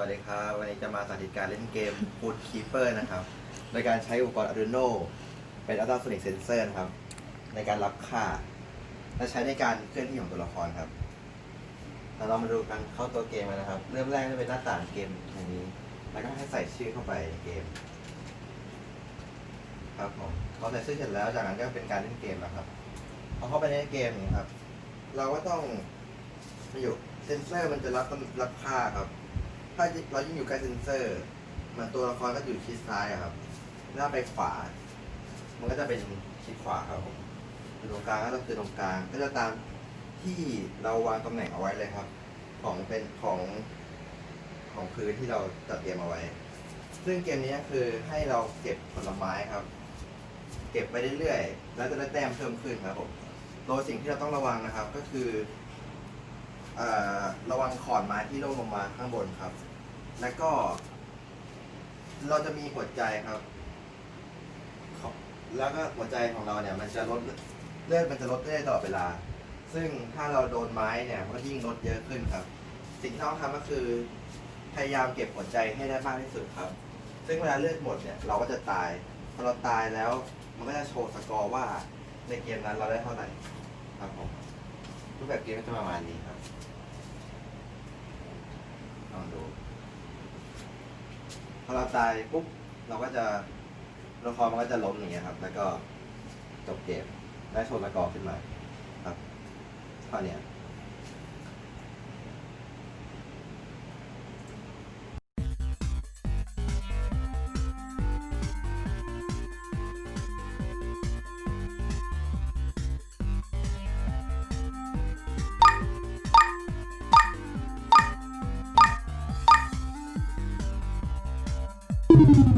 วัสดีครับ วันนี้จะมาสาธิตการเล่นเกม Food Keeper นะครับ โดยการใช้อุปกรณ์ Arduino เป็น Ultrasonic Sensor นะครับ ในการรับค่า และใช้ในการเคลื่อนที่ของตัวละครครับแล้วเรามาดูกันเข้าตัวเกมกันนะครับ เริ่มแรกจะเป็นหน้าต่างเกมอย่างนี้ แล้วก็ให้ใส่ชื่อเข้าไปในเกม ครับผมพอใส่ชื่อเสร็จแล้วจากนั้นก็เป็นการเล่นเกมแล้วครับพอเข้าไปในเกมนี่ครับ เราก็ต้องมาอยู่เซนเซอร์มันจะรับรับค่าครับ ถ้าเรายิ่งอยู่ใกล้เซนเซอร์มันตัวละครก็อยู่ชิดซ้ายอะครับถ้าไปขวา มันก็จะเป็นชิดขวาครับผมอยู่ตรงกลางก็ต้องคือตรงกลาง ก็จะตามที่เราวางตำแหน่งเอาไว้เลยครับ ของเป็นของของพื้นที่เราจัดเตรียมเอาไว้ ซึ่งเกมนี้คือให้เราเก็บผลไม้ครับ เก็บไปเรื่อยๆ แล้วจะได้แต้มเพิ่มขึ้นครับผมโดยสิ่งที่เราต้องระวังนะครับก็คืออระวังขอนไม้ที่ร่วงลงมาข้างบนครับ แล้วก็ เราจะมีหัวใจครับขอแล้วก็หัวใจของเราเนี่ย มันจะลดเลือดมันจะลดเรื่อยตลอดเวลา ซึ่งถ้าเราโดนไม้เนี่ย มันก็ยิ่งลดเยอะขึ้นครับ สิ่งที่ต้องทำก็คือ พยายามเก็บหัวใจให้ได้มากที่สุดครับ ซึ่งเวลาเลือดหมดเนี่ย เราก็จะตาย พอเราตายแล้ว มันก็จะโชว์สกอร์ว่าในเกมนั้นเราได้เท่าไหร่ครับผมรูปแบบเกมก็จะประมาณนี้ครับลองดู พอเราตายปุ๊บเราก็จะละครมันก็จะล้มอย่างเงี้ยครับ แล้วก็จบเกมได้โชว์สกอขึ้นมาครับข้อเนี้ย you